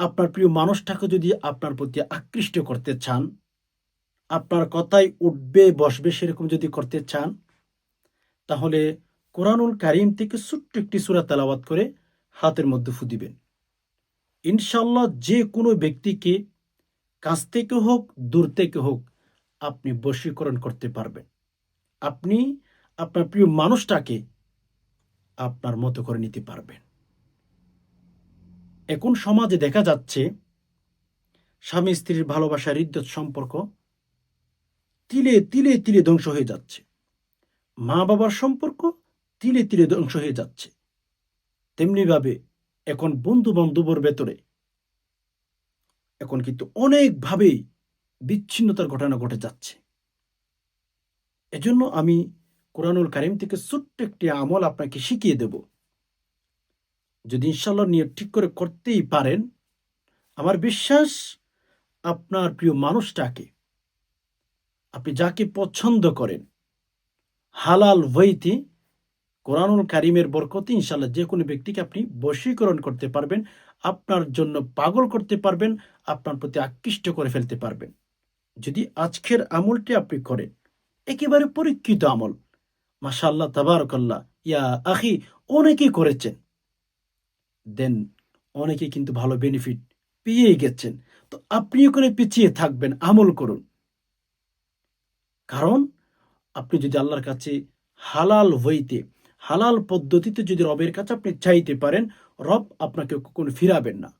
আপনার প্রিয় মানুষটাকে যদি আপনার প্রতি আকৃষ্ট করতে চান, আপনার কথাই উঠবে, বসবে সেরকম যদি করতে চান, তাহলে কোরআনুল কারিম থেকে ছোট্ট একটি সুরা তেলাওয়াত করে হাতের মধ্যে ফু দিবেন। ইনশাল্লাহ যে কোনো ব্যক্তিকে কাছ থেকে হোক, দূর থেকে হোক, আপনি বশীকরণ করতে পারবেন। আপনি আপনার প্রিয় মানুষটাকে আপনার মতো করে নিতে পারবেন। এখন সমাজে দেখা যাচ্ছে স্বামী স্ত্রীর ভালোবাসার ইদ্যত সম্পর্ক তিলে তিলে তিলে ধ্বংস হয়ে যাচ্ছে। মা বাবার সম্পর্ক তিলে তিলে ধ্বংস হয়ে যাচ্ছে। তেমনিভাবে এখন বন্ধু বান্ধবর ভেতরে এখন কিন্তু অনেকভাবেই বিচ্ছিন্নতার ঘটনা ঘটে যাচ্ছে। এজন্য আমি কোরআনুল কারিম থেকে ছোট্ট একটি আমল আপনাকে শিখিয়ে দেব। যদি ইনশাল্লাহ নিয়ে ঠিক করে করতেই পারেন, আমার বিশ্বাস আপনার প্রিয় মানুষটাকে আপনি যাকে পছন্দ করেন, হালাল ওয়েতে কোরআনুল কারিমের বরকতে ইনশাল্লাহ যে কোনো ব্যক্তিকে আপনি বশীকরণ করতে পারবেন, আপনার জন্য পাগল করতে পারবেন, আপনার প্রতি আকৃষ্ট করে ফেলতে পারবেন। যদি আজকের আমলটি আপনি করেন, একেবারে পরীক্ষিত আমল মাশাল্লাহ তাবারকাল্লাহ, ইয়া আখি, অনেকেই করেছেন। দেন অনেকে কিন্তু ভালো বেনিফিট পেয়ে গেছেন। তো আপনি ওখানে পিছিয়ে থাকবেন, আমল করুন। কারণ আপনি যদি আল্লাহর কাছে হালাল হইতে, হালাল পদ্ধতিতে যদি রবের কাছে আপনি চাইতে পারেন, রব আপনাকে কখনো ফিরাবেন না।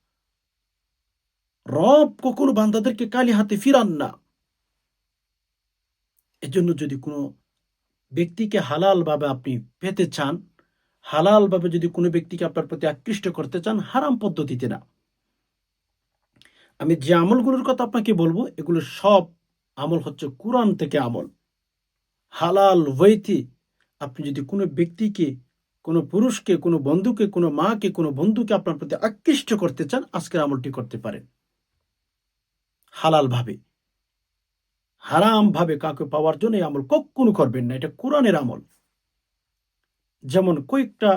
রব কখনো বান্দাদেরকে কালি হাতে ফিরান না। এজন্য যদি কোনো ব্যক্তিকে হালালভাবে আপনি পেতে চান হালালভাবে যদি কোনো ব্যক্তিকে আপনার প্রতি আকৃষ্ট করতে চান, হারাম পদ্ধতিতে না। আমি যে আমলগুলোর কথা আপনাকে বলব, এগুলো সব আমল হচ্ছে কোরআন থেকে আমল। হালাল ওয়েতি আপনি যদি কোনো ব্যক্তিকে, কোনো পুরুষকে, কোনো বন্ধুকে, কোনো মাকে, কোনো বন্ধুকে আপনার প্রতি আকৃষ্ট করতে চান, আজকের আমলটি করতে পারেন। হালালভাবে। হারাম ভাবে কাউকে পাওয়ার জন্য এই আমল কখনো করবেন না, এটা কোরআনের আমল। যেমন কয়েকটা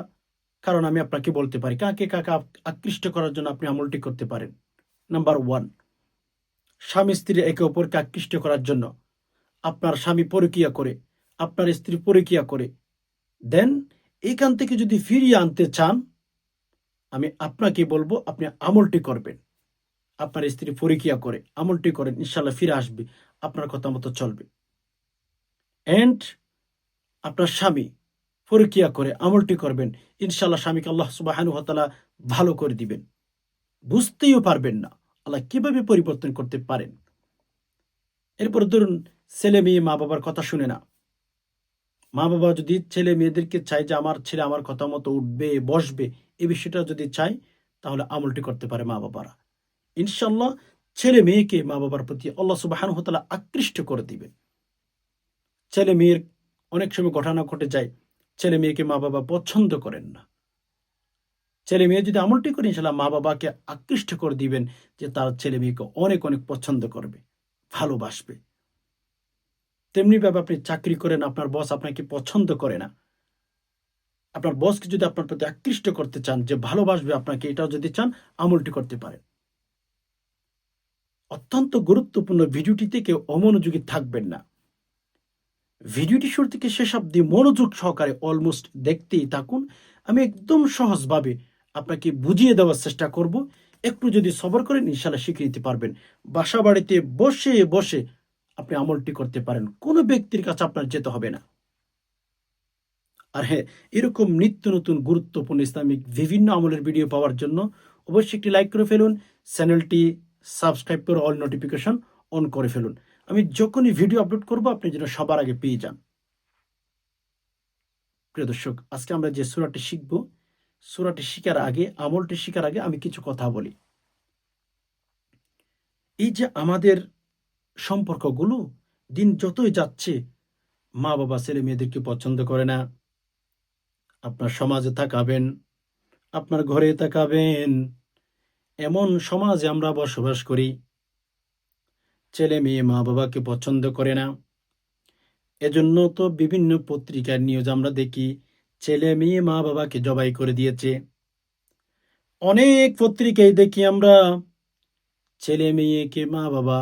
কারণ আমি আপনাকে বলতে পারি। কাকে কাকে আকৃষ্ট করার জন্য আপনি আমলটি করতে পারেন? নাম্বার ওয়ান স্বামী স্ত্রী একে অপরকে আকৃষ্ট করার জন্য আপনার স্বামী পরিক্রিয়া করে, আপনার স্ত্রী পরিক্রিয়া করে। দেন এখান থেকে যদি ফিরিয়ে আনতে চান, আমি আপনাকে বলব আপনি আমলটি করবেন। আপনার স্ত্রী পরিক্রিয়া করে, আমলটি করেন ইনশাল্লাহ ফিরে আসবে, আপনার কথা মতো চলবে। অ্যান্ড আপনার স্বামী পরকিয়া করে আমলটি করবেন ইনশাল্লাহ স্বামীকে আল্লাহ সুবাহানু হতালা ভালো করে দিবেন। বুঝতেও পারবেন না আল্লাহ কীভাবে পরিবর্তন করতে পারেন। এরপর ধরুন, ছেলে মেয়ে মা বাবার কথা শুনে না। মা বাবা যদি ছেলে মেয়েদেরকে চায় যে আমার ছেলে আমার কথা মতো উঠবে, বসবে এই বিষয়টা যদি চায়, তাহলে আমলটি করতে পারে মা বাবারা। ইনশাল্লাহ ছেলে মেয়েকে মা বাবার প্রতি আল্লাহ সুবাহান হতালা আকৃষ্ট করে দিবেন ছেলে মেয়ের অনেক সময় ঘটনা ঘটে যায় ছেলে মেয়েকে মা বাবা পছন্দ করেন না। ছেলে মেয়ে যদি আমলটি করে ইনশাল্লাহ মা বাবাকে আকৃষ্ট করে দিবেন যে তার ছেলে মেয়েকে অনেক অনেক পছন্দ করবে, ভালোবাসবে। তেমনি ভাবে আপনি চাকরি করেন, আপনার বস আপনাকে পছন্দ করে না। আপনার বসকে যদি আপনার প্রতি আকৃষ্ট করতে চান, যে ভালোবাসবে আপনাকে, এটাও যদি চান, আমলটি করতে পারেন। অত্যন্ত গুরুত্বপূর্ণ ভিডিওটিতে কেউ অমনোযোগী থাকবেন না। ভিডিওটি শুরু থেকে শেষ অব্দি মনোযোগ সহকারে অলমোস্ট দেখতেই থাকুন। আমি একদম সহজভাবে আপনাকে বুঝিয়ে দেওয়ার চেষ্টা করব। একটু যদি সবর করেন ইনশাল্লাহ শিখে নিতে পারবেন। বাসা বাড়িতে বসে বসে আপনি আমলটি করতে পারেন। কোনো ব্যক্তির কাছে আপনার যেতে হবে না। আর হ্যাঁ এরকম নিত্য নতুন গুরুত্বপূর্ণ ইসলামিক বিভিন্ন আমলের ভিডিও পাওয়ার জন্য অবশ্যই একটি লাইক করে ফেলুন। চ্যানেলটি সাবস্ক্রাইব করে অল নোটিফিকেশন অন করে ফেলুন। আমি যখনই ভিডিও আপলোড করব, আপনি যেন সবার আগে পেয়ে যান। প্রিয় দর্শক, আজকে আমরা যে সুরাটি শিখব, সুরাটি শিকার আগে, আমলটি শিকার আগে আমি কিছু কথা বলি। এই যে আমাদের সম্পর্কগুলো, দিন যতই যাচ্ছে, মা বাবা, ছেলে মেয়েদেরকে পছন্দ করে না। আপনার সমাজে তাকাবেন, আপনার ঘরে তাকাবেন। এমন সমাজে আমরা বসবাস করি ছেলে মেয়ে মা বাবাকে পছন্দ করে না। এজন্য তো বিভিন্ন পত্রিকার নিউজ আমরা দেখি, ছেলে মেয়ে মা বাবাকে জবাই করে দিয়েছে। অনেক পত্রিকায় দেখি আমরা, ছেলে মেয়েকে মা বাবা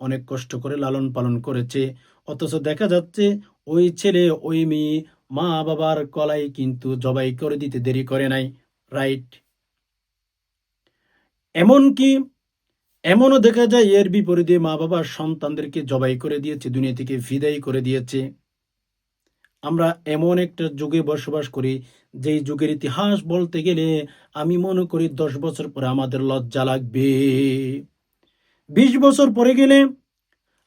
অনেক কষ্ট করে লালন পালন করেছে। অথচ দেখা যাচ্ছে, ওই ছেলে, ওই মেয়ে মা বাবার কলাই কিন্তু জবাই করে দিতে দেরি করে নাই রাইট এমনকি এমনও দেখা যায় এর বিপরীতে মা বাবা সন্তানদেরকে জবাই করে দিয়েছে, দুনিয়া থেকে বিদায় করে দিয়েছে। আমরা এমন একটা যুগে বসবাস করি, যেই যুগের ইতিহাস বলতে গেলে আমি মনে করি দশ বছর পরে আমাদের লজ্জা লাগবে। বিশ বছর পরে গেলে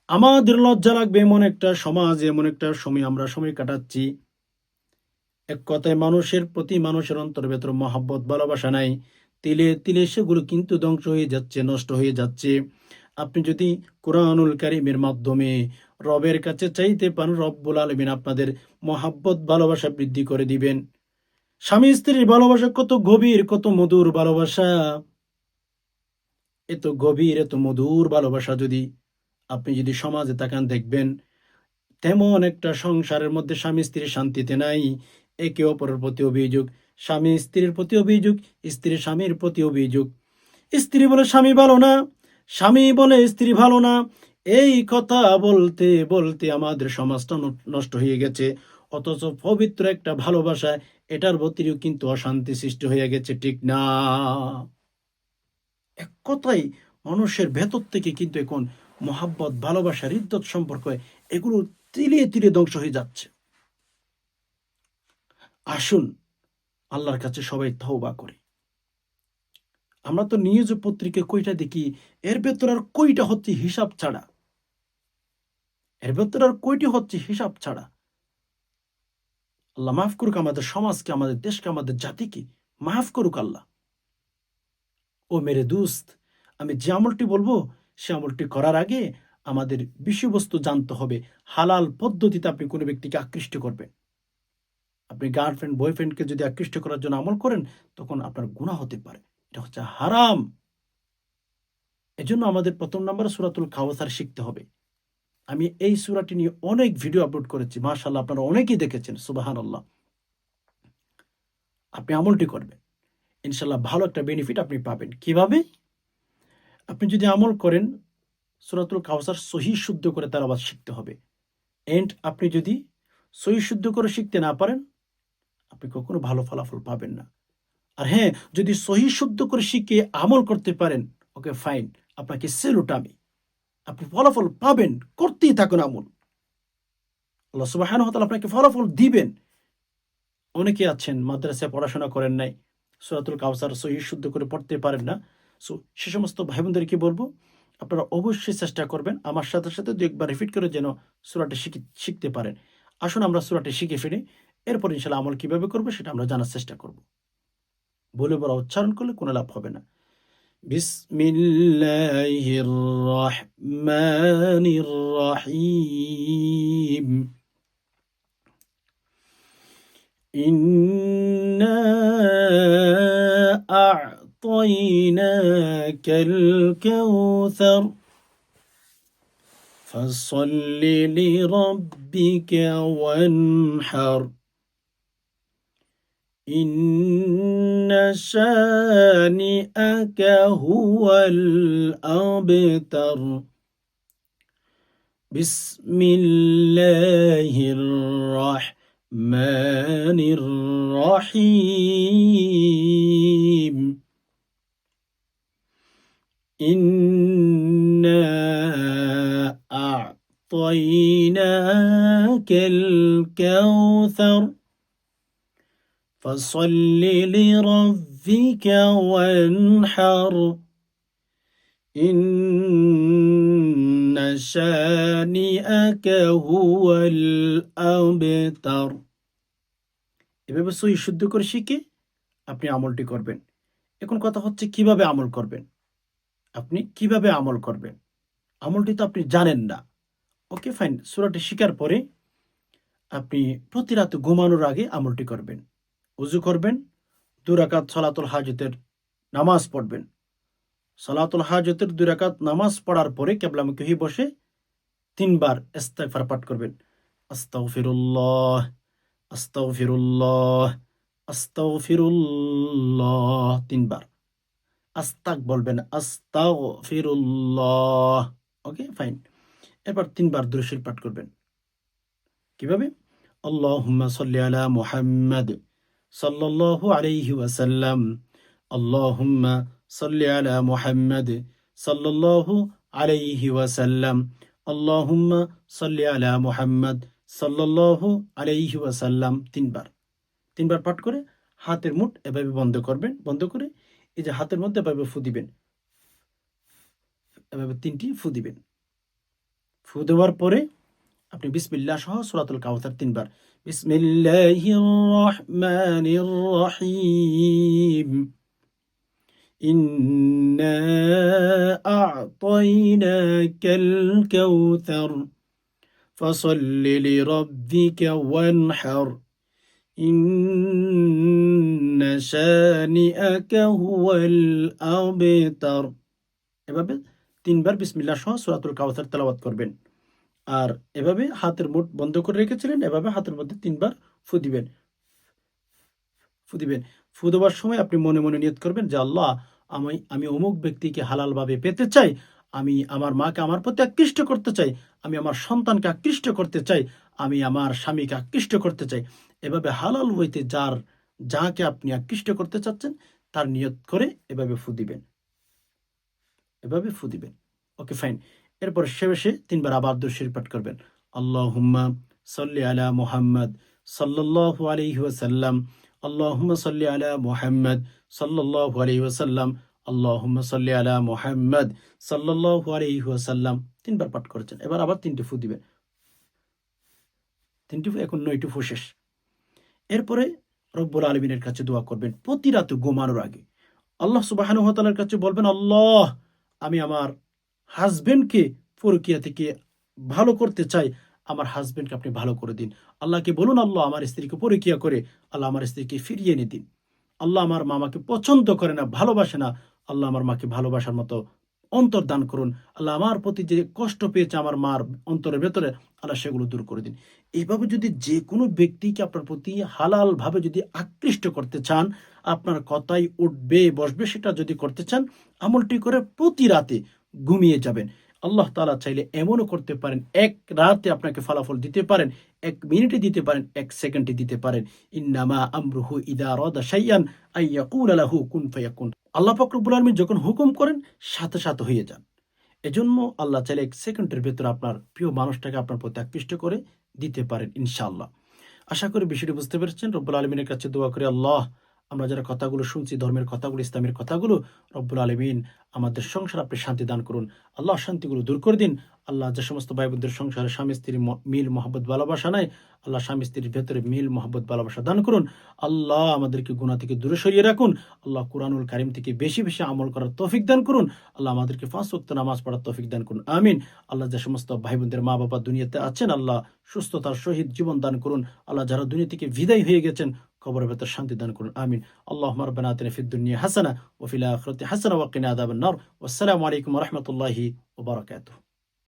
আমাদের লজ্জা লাগবে এমন একটা সমাজ, এমন একটা সময় আমরা সময় কাটাচ্ছি। এক কথায় মানুষের প্রতি মানুষের অন্তর ভেতর মহাব্বত, ভালোবাসা নাই। তিলে তিলে সেগুলো কিন্তু ধ্বংস হয়ে যাচ্ছে, নষ্ট হয়ে যাচ্ছে। আপনি যদি কোরআনুল কারিমের মাধ্যমে রবের কাছে চাইতে পান, রব্বুল আলমিন আপনাদের মহাব্বত, ভালোবাসা বৃদ্ধি করে দিবেন। স্বামী স্ত্রীর ভালোবাসা কত গভীর, কত মধুর ভালোবাসা। এত গভীর, এত মধুর ভালোবাসা যদি আপনি যদি সমাজে তাকান, দেখবেন তেমন একটা সংসারের মধ্যে স্বামী স্ত্রীর শান্তিতে নাই, একে অপরের প্রতি অভিযোগ স্বামী স্ত্রীর প্রতি অভিযোগ, স্ত্রী স্বামীর প্রতি অভিযোগ। স্ত্রী বলে, স্বামী ভালো না। স্বামী বলে, স্ত্রী ভালো না। এই কথা বলতে বলতে আমাদের সমাজটা নষ্ট হয়ে গেছে। অথচ পবিত্র একটা ভালোবাসা, এটার প্রতিও কিন্তু অশান্তি সৃষ্টি হয়ে গেছে, ঠিক না? এক কথাই মানুষের ভেতর থেকে কিন্তু এখন মহাব্বত ভালোবাসা হৃদ্যত সম্পর্ক, এগুলো তিলিয়ে তিলিয়ে ধ্বংস হয়ে যাচ্ছে। আসুন আল্লাহর কাছে সবাই তওবা করি। আমরা তো নিউজ পত্রিকা কইটা দেখি, এর ভেতর আর কইটা হচ্ছে হিসাব ছাড়া। এর ভেতর আর কইটি হচ্ছে হিসাব ছাড়া। আল্লাহ মাফ করুক আমাদের সমাজকে, আমাদের দেশকে, আমাদের জাতিকে, মাফ করুক আল্লাহ। ও মেরে দুস্ত, আমি যে আমলটি বলব, সে আমলটি করার আগে আমাদের বিষয়বস্তু জানতে হবে। হালাল পদ্ধতিতে আপনি কোনো ব্যক্তিকে আকৃষ্ট করবেন। আপনি গার্লফ্রেন্ড বয়ফ্রেন্ডকে যদি আকৃষ্ট করার জন্য আমল করেন, তখন আপনার গুণা হতে পারে। এটা হচ্ছে হারাম। এজন্য আমাদের প্রথম নম্বরে সুরাতুল কাউসার শিখতে হবে। আমি এই সুরাটি নিয়ে অনেক ভিডিও আপলোড করেছি মাশাল্লাহ আপনারা অনেকেই দেখেছেন সুবাহান আল্লাহ আপনি আমলটি করবেন। ইনশাল্লাহ ভালো একটা বেনিফিট আপনি পাবেন। কীভাবে? আপনি যদি আমল করেন, সুরাতুল কাউসার সহি শুদ্ধ করে তার আবার শিখতে হবে। এন্ড আপনি যদি সহি শুদ্ধ করে শিখতে না পারেন আপনি কখনো ভালো ফলাফল পাবেন না। আর হ্যাঁ যদি সহি শুদ্ধ করে শিখে আমল করতে পারেন, ওকে ফাইন আপনাকে সেলুট আমি আপনি ফলাফল পাবেন, করতেই থাকুন আমল। আল্লাহ সুবাহান হতাল আপনাকে ফলাফল দিবেন। অনেকে আছেন, মাদ্রাসায় পড়াশোনা করেন নাই, সুরাতুল কাউসার সহি শুদ্ধ করে পড়তে পারেন না। সো, সে সমস্ত ভাই বোনদেরকে বলব? আপনারা অবশ্যই চেষ্টা করবেন, আমার সাথে সাথে দু একবার রিপিট করে যেন সুরাটি শিখি, শিখতে পারেন। আসুন আমরা সুরাটি শিখে ফিরে। এরপর ইনশাল্লাহ আমল কিভাবে করবো সেটা আমরা জানার চেষ্টা করব বলে বলা উচ্চারণ করলে কোনো লাভ হবে না বিসমিল্লাহির রহমানির রহিম إنا أعطيناك الكوثر فصل لربك وانحر إن شانئك هو الأبتر. بسم الله الرحمن الرحيم. إنا أعطيناك الكوثر. فصل لربك وانحر إن شانئك هو الأبتر এভাবে সই শুদ্ধ করে শিখে আপনি আমলটি করবেন এখন কথা হচ্ছে কিভাবে আমল করবেন আপনি কিভাবে আমল করবেন আমলটি তো আপনি জানেন না ওকে ফাইন সুরাটি শিকার পরে আপনি প্রতি রাতে ঘুমানোর আগে আমলটি করবেন উজু করবেন দুরাকাত সলাতুল হাজতের নামাজ পড়বেন। সলাতুল হাজতের দুরাকাত নামাজ পড়ার পরে কেবলামুখী বসে তিনবার ইস্তেগফার পাঠ করবেন। আস্তাগফিরুল্লাহ আস্তাগফিরুল্লাহ আস্তাগফিরুল্লাহ তিনবার। আস্তাক বলবেন আস্তাগ ফিরুল্লাহ ওকে ফাইন এরপর তিনবার দুরুশির পাঠ করবেন। কীভাবে? আল্লাহুম্মা সাল্লি আলা মুহাম্মাদ। সাল্লাল্লাহু আলাইহি ওয়াসাল্লাম, আল্লাহুম্মা সাল্লি আলা মুহাম্মাদ সাল্লাল্লাহু আলাইহি ওয়াসাল্লাম, আল্লাহুম্মা সাল্লি আলা মুহাম্মাদ সাল্লাল্লাহু আলাইহি ওয়াসাল্লাম তিনবার। তিনবার পাঠ করে হাতের মুঠ এভাবে বন্ধ করবেন, বন্ধ করে এই যে হাতের মধ্যে এভাবে ফু দিবেন। এভাবে তিনটি ফু দিবেন। ফু দেওয়ার পরে আপনি বিসমিল্লাহ সহ সুরাতুল কাউসার তিনবার বিসমিল্লাহির রহমানির রহিম إنا أعطيناك الكوثر فصل لربك وانحر إن شانئك هو الأبتر এভাবে তিনবার বিসমিল্লাহ সহ সুরাতুল কাউসার তেলাওয়াত করবেন আর এভাবে হাতের মুঠ বন্ধ করে রেখেছিলেন, এভাবে হাতের মধ্যে তিনবার ফু দিবেন। ফু দিবেন। ফু দেওয়ার সময় আপনি মনে মনে নিয়ত করবেন যে, আল্লাহ, আমি আমি অমুক ব্যক্তিকে হালালভাবে পেতে চাই। আমি আমার মাকে আমার প্রতি আকৃষ্ট করতে চাই। আমি আমার সন্তানকে আকৃষ্ট করতে চাই। আমি আমার স্বামীকে আকৃষ্ট করতে চাই। এভাবে হালাল হইতে যার, যাকে আপনি আকৃষ্ট করতে চাচ্ছেন, তার নিয়ত করে এভাবে ফু দিবেন। এভাবে ফু দিবেন। Okay, fine. এরপর শেষে তিনবার আবার দুশির পাঠ করবেন। আল্লাহ হুম্মা সাল্লি আলা মুহাম্মদ সাল্লাল্লাহু আলাইহি ওয়াসাল্লাম। আল্লাহুম্মা সাল্লি আলা মুহাম্মদ সাল্লাল্লাহু আলাইহি ওয়াসাল্লাম। আল্লাহুম্মা সাল্লি আলা মুহাম্মদ সাল্লাল্লাহু আলাইহি ওয়াসাল্লাম। তিনবার পাঠ করেছেন। এবার আবার তিনটি ফু দিবেন। তিনটি ফু, এখন নয়টি ফু শেষ। এরপরে রব্বুল আলমিনের কাছে দোয়া করবেন। প্রতি রাতে ঘুমানোর আগে। আল্লাহ সুবাহানুহতালার কাছে বলবেন, আল্লাহ, আমি আমার হাজবেন্ডকে পরকিয়া থেকে ভালো করতে চাই আমার হাজবেন্ডকে আপনি ভালো করে দিন। আল্লাহকে বলুন, আল্লাহ আমার স্ত্রীকে পরকিয়া করে, আল্লাহ আমার স্ত্রীকে ফিরিয়ে এনে দিন। আল্লাহ আমার মামাকে পছন্দ করে না, ভালোবাসে না, আল্লাহ আমার মাকে ভালোবাসার মতো অন্তর দান করুন। আল্লাহ আমার প্রতি যে কষ্ট পেয়েছে আমার মার অন্তরের ভেতরে, আল্লাহ সেগুলো দূর করে দিন। এইভাবে যদি যে কোনো ব্যক্তিকে আপনার প্রতি হালালভাবে যদি আকৃষ্ট করতে চান, আপনার কথাই উঠবে, বসবে, সেটা যদি করতে চান, আমলটি করে প্রতি রাতে ঘুমিয়ে যাবেন। আল্লাহ তালা চাইলে এমনও করতে পারেন, এক রাতে আপনাকে ফলাফল দিতে পারেন, এক মিনিটে দিতে পারেন, এক সেকেন্ডে দিতে পারেন। ইন্নামা আমরুহু ইদা রদা শাইয়ান আইয়াকুল আলাহু কুন ফায়াকুন। আল্লাহ ফকরবুল আলমী যখন হুকুম করেন, সাথে সাথে হয়ে যান। এজন্য আল্লাহ চাইলে এক সেকেন্ডের ভেতরে আপনার প্রিয় মানুষটাকে আপনার প্রতি আকৃষ্ট করে দিতে পারেন ইনশাআল্লাহ। আশা করি বিষয়টি বুঝতে পেরেছেন। রব্বুল আলমিনের কাছে দোয়া করে আল্লাহ আমরা যারা কথাগুলো শুনছি, ধর্মের কথাগুলো, ইসলামের কথাগুলো, রব্বুল আলমিন আমাদের সংসার আপনি শান্তি দান করুন। আল্লাহ শান্তিগুলো দূর করে দিন। আল্লাহ যে সমস্ত ভাই বোনদের সংসারে স্বামী, স্ত্রীর মিল, মহব্বত, ভালোবাসা নাই, আল্লাহ স্বামী, স্ত্রীর ভেতরে মিল, মহব্বত, ভালোবাসা দান করুন। আল্লাহ আমাদেরকে গুণা থেকে দূরে সরিয়ে রাখুন। আল্লাহ কুরআনুল কারিম থেকে বেশি বেশি আমল করার তৌফিক দান করুন। আল্লাহ আমাদেরকে পাঁচ ওয়াক্ত নামাজ পড়ার তৌফিক দান করুন। আমিন। আল্লাহ যে সমস্ত ভাই বোনদের মা বাবা দুনিয়াতে আছেন, আল্লাহ সুস্থতার সহিত জীবন দান করুন। আল্লাহ যারা দুনিয়া থেকে বিদায় হয়ে গেছেন কবরের ভেতর শান্তি দান করুন আমিন আল্লাহ রব্বানা আতিনা ফিদ দুনিয়া হাসানা ওয়া ফিল আখিরাতি হাসানা ওয়া কিনা আযাবান নার ওয়াসসালামু আলাইকুম ওয়া রাহমাতুল্লাহি ওয়া বারাকাতুহু